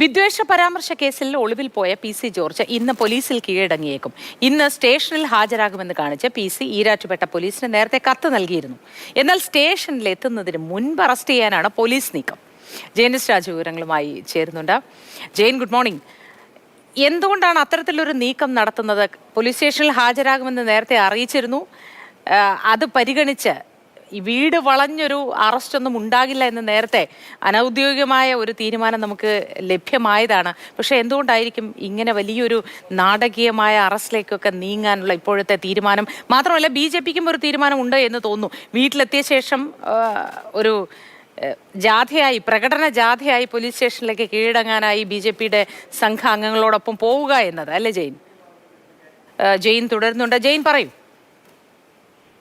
വിദ്വേഷ പരാമർശ കേസിൽ ഒളിവിൽ പോയ പി സി ജോർജ് ഇന്ന് പോലീസിൽ കീഴടങ്ങിയേക്കും. ഇന്ന് സ്റ്റേഷനിൽ ഹാജരാകുമെന്ന് കാണിച്ച് പി സി ഈരാറ്റുപേട്ട പോലീസിന് നേരത്തെ കത്ത് നൽകിയിരുന്നു. എന്നാൽ സ്റ്റേഷനിൽ എത്തുന്നതിന് മുൻപ് അറസ്റ്റ് ചെയ്യാനാണ് പോലീസ് നീക്കം. ജയനിസ് രാജു വിവരങ്ങളുമായി ചേരുന്നുണ്ട്. Jayan good morning. എന്തുകൊണ്ടാണ് അത്തരത്തിലൊരു നീക്കം നടത്തുന്നത്? പോലീസ് സ്റ്റേഷനിൽ ഹാജരാകുമെന്ന് നേരത്തെ അറിയിച്ചിരുന്നു. അത് പരിഗണിച്ച് ഈ വീട് വളഞ്ഞൊരു അറസ്റ്റ് ഒന്നും ഉണ്ടാകില്ല എന്ന് നേരത്തെ അനൗദ്യോഗികമായ ഒരു തീരുമാനം നമുക്ക് ലഭ്യമായതാണ്. പക്ഷെ എന്തുകൊണ്ടായിരിക്കും ഇങ്ങനെ വലിയൊരു നാടകീയമായ അറസ്റ്റിലേക്കൊക്കെ നീങ്ങാനുള്ള ഇപ്പോഴത്തെ തീരുമാനം? മാത്രമല്ല ബി ജെ പിക്കും ഒരു തീരുമാനമുണ്ട് എന്ന് തോന്നുന്നു. വീട്ടിലെത്തിയ ശേഷം ഒരു ജാഥയായി പ്രകടന ജാഥയായി പോലീസ് സ്റ്റേഷനിലേക്ക് കീഴടങ്ങാനായി ബി ജെ പിയുടെ സംഘാംഗങ്ങളോടൊപ്പം പോവുക എന്നത് അല്ലേ ജെയിൻ? ജെയിൻ തുടരുന്നുണ്ട്. ജെയിൻ പറയൂ.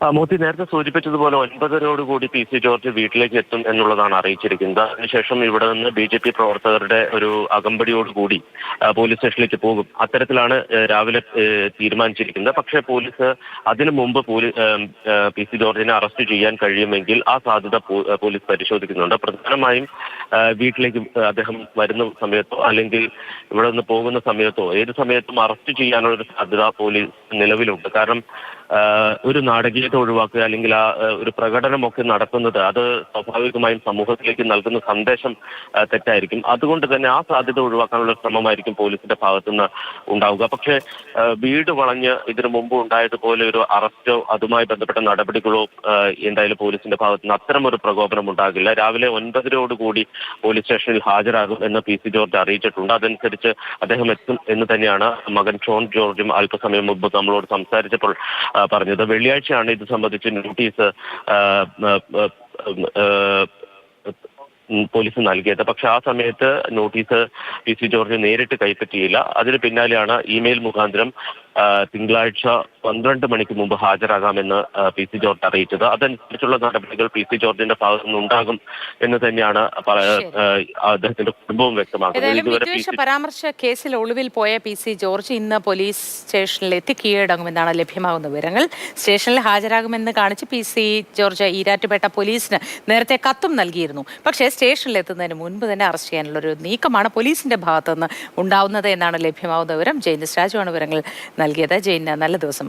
മോത്തി നേരത്തെ സൂചിപ്പിച്ചതുപോലെ ഒൻപതരോട് കൂടി പി സി ജോർജ് വീട്ടിലേക്ക് എത്തും എന്നുള്ളതാണ് അറിയിച്ചിരിക്കുന്നത്. അതിനുശേഷം ഇവിടെ നിന്ന് ബി ജെ പി പ്രവർത്തകരുടെ ഒരു അകമ്പടിയോടുകൂടി പോലീസ് സ്റ്റേഷനിലേക്ക് പോകും. അത്തരത്തിലാണ് രാവിലെ തീരുമാനിച്ചിരിക്കുന്നത്. പക്ഷേ പോലീസ് അതിനു മുമ്പ് പി സി ജോർജിനെ അറസ്റ്റ് ചെയ്യാൻ കഴിയുമെങ്കിൽ ആ സാധ്യത പോലീസ് പരിശോധിക്കുന്നുണ്ട്. പ്രധാനമായും വീട്ടിലേക്ക് അദ്ദേഹം വരുന്ന സമയത്തോ അല്ലെങ്കിൽ ഇവിടെ നിന്ന് പോകുന്ന സമയത്തോ ഏത് സമയത്തും അറസ്റ്റ് ചെയ്യാനുള്ള ഒരു സാധ്യത പോലീസ് നിലവിലുണ്ട്. കാരണം ഒരു നാടകീയത ഒഴിവാക്കുക അല്ലെങ്കിൽ ആ ഒരു പ്രകടനമൊക്കെ നടക്കുന്നത് അത് സ്വാഭാവികമായും സമൂഹത്തിലേക്ക് നൽകുന്ന സന്ദേശം തെറ്റായിരിക്കും. അതുകൊണ്ട് തന്നെ ആ സാധ്യത ഒഴിവാക്കാനുള്ള ശ്രമമായിരിക്കും പോലീസിന്റെ ഭാഗത്തുനിന്ന് ഉണ്ടാവുക. പക്ഷെ വീട് വളഞ്ഞ് ഇതിനു മുമ്പ് ഉണ്ടായതുപോലെ ഒരു അറസ്റ്റോ അതുമായി ബന്ധപ്പെട്ട നടപടികളോ എന്തായാലും പോലീസിന്റെ ഭാഗത്തുനിന്ന് അത്തരം ഒരു പ്രകോപനം ഉണ്ടാകില്ല. രാവിലെ ഒൻപതരോടുകൂടി പോലീസ് സ്റ്റേഷനിൽ ഹാജരാകും എന്ന് പി സി ജോർജ് അറിയിച്ചിട്ടുണ്ട്. അതനുസരിച്ച് അദ്ദേഹം എത്തും എന്ന് തന്നെയാണ് മകൻ ഷോൺ ജോർജും അല്പസമയം മുമ്പ് നമ്മളോട് സംസാരിച്ചപ്പോൾ പറഞ്ഞത് വെള്ളിയാഴ്ചയാണ് ഇത് സംബന്ധിച്ച് നോട്ടീസ് പോലീസ് നൽകിയത്. പക്ഷെ ആ സമയത്ത് നോട്ടീസ് പി സി ജോർജ് നേരിട്ട് കൈപ്പറ്റിയില്ല. അതിന് പിന്നാലെയാണ് ഇമെയിൽ മുഖാന്തരം തിങ്കളാഴ്ച പന്ത്രണ്ട് മണിക്ക് മുമ്പ് ഹാജരാകാമെന്ന് പി സി ജോർജ് അറിയിച്ചത്. അതനുസരിച്ചുള്ള നടപടികൾ പി സി ജോർജിന്റെ ഭാഗത്തു നിന്നുണ്ടാകും എന്ന് തന്നെയാണ് അദ്ദേഹത്തിന്റെ കുടുംബവും വ്യക്തമാക്കുന്നത്. പരാമർശ കേസിൽ ഒളിവിൽ പോയ പി സി ജോർജ് ഇന്ന് പോലീസ് സ്റ്റേഷനിൽ എത്തി കീഴടങ്ങുമെന്നാണ് ലഭ്യമാകുന്ന വിവരങ്ങൾ. സ്റ്റേഷനിൽ ഹാജരാകുമെന്ന് കാണിച്ച് പി സി ജോർജ് ഈരാറ്റുപേട്ട പോലീസിന് നേരത്തെ കത്തും നൽകിയിരുന്നു. പക്ഷേ സ്റ്റേഷനിൽ എത്തുന്നതിന് മുൻപ് തന്നെ അറസ്റ്റ് ചെയ്യാനുള്ള ഒരു നീക്കമാണ് പോലീസിന്റെ ഭാഗത്തുനിന്ന് ഉണ്ടാവുന്നത് എന്നാണ് ലഭ്യമാകുന്ന വിവരം. ജയന്ത് രാജുവാണ് വിവരങ്ങൾ നൽകിയത് ജെയിൻ നല്ല ദിവസം